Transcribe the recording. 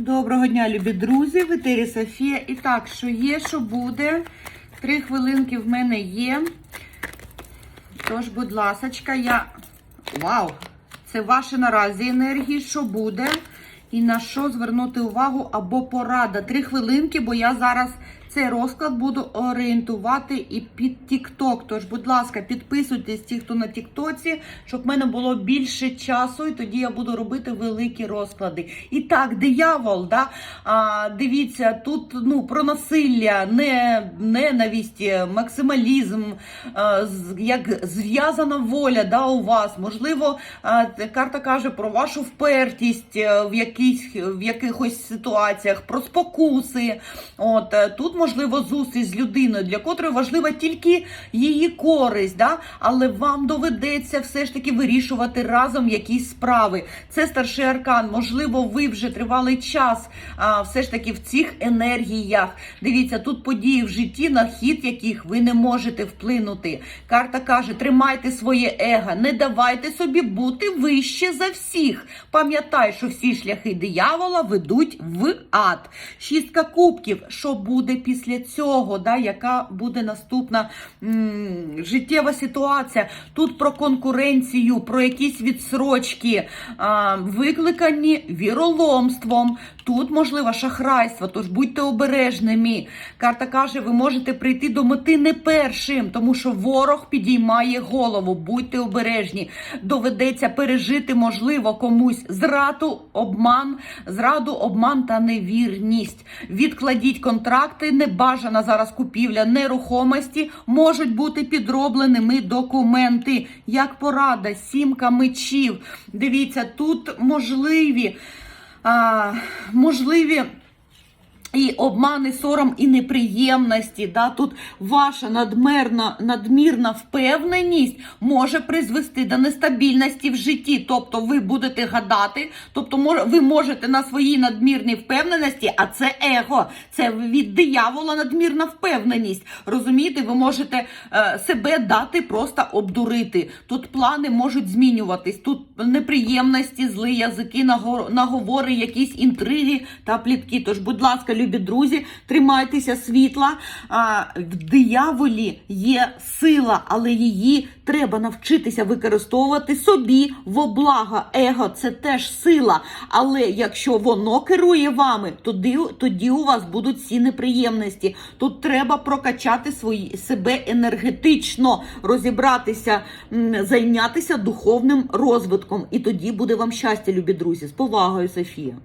Доброго дня, любі друзі, в етері Софія. І так, що є, що буде. Три хвилинки в мене є. Тож, будь ласочка, я. Вау! Це ваші наразі енергії, що буде. І на що звернути увагу або порада. Три хвилинки, бо я зараз цей розклад буду орієнтувати і під TikTok. Тож, будь ласка, підписуйтесь ті, хто на Тіктоці, щоб в мене було більше часу, і тоді я буду робити великі розклади. І так, диявол, да? а, дивіться, тут ну, про насилля, не, ненависть, максималізм, а, як зв'язана воля да, у вас. Можливо, а, карта каже про вашу впертість е, в, якійсь, в якихось ситуаціях, про спокуси. От, е, тут, можливо, зустріч з людиною, для котрої важлива тільки її користь, да? але вам доведеться все ж таки вирішувати разом якісь справи. Це старший аркан. Можливо, ви вже тривалий час а, все ж таки в цих енергіях. Дивіться, тут події в житті, на хід яких ви не можете вплинути. Карта каже: тримайте своє его, не давайте собі бути вище за всіх. Пам'ятай, що всі шляхи диявола ведуть в ад. Шістка кубків. Що буде після цього? Да? Яка буде наступна м, життєва ситуація? Тут про конкуренцію, про якісь відсрочки, а, викликані віроломством. Тут можливо шахрайство, тож будьте обережними. Карта каже, ви можете прийти до мети не першим, тому що ворог підіймає голову. Будьте обережні. Доведеться пережити, можливо, комусь зраду, обман, зраду, обман та невірність. Відкладіть контракти, небажана зараз купівля нерухомості, можуть бути підробленими документи. Як порада, сімка мечів. Дивіться, тут можливі. А, можливі і обмани, сором і неприємності. Да? Тут ваша надмірна, надмірна впевненість може призвести до нестабільності в житті. Тобто ви будете гадати, тобто ви можете на своїй надмірній впевненості, а це его, це від диявола надмірна впевненість. Розумієте, ви можете е, себе дати просто обдурити. Тут плани можуть змінюватись, тут неприємності, злі язики, наговори, якісь інтриги та плітки. Тож, будь ласка, любі друзі, тримайтеся світла. В дияволі є сила, але її треба навчитися використовувати собі во благо. Его це теж сила. Але якщо воно керує вами, тоді, тоді у вас будуть всі неприємності. Тут треба прокачати свої себе енергетично, розібратися, зайнятися духовним розвитком. І тоді буде вам щастя, любі друзі. З повагою, Софія.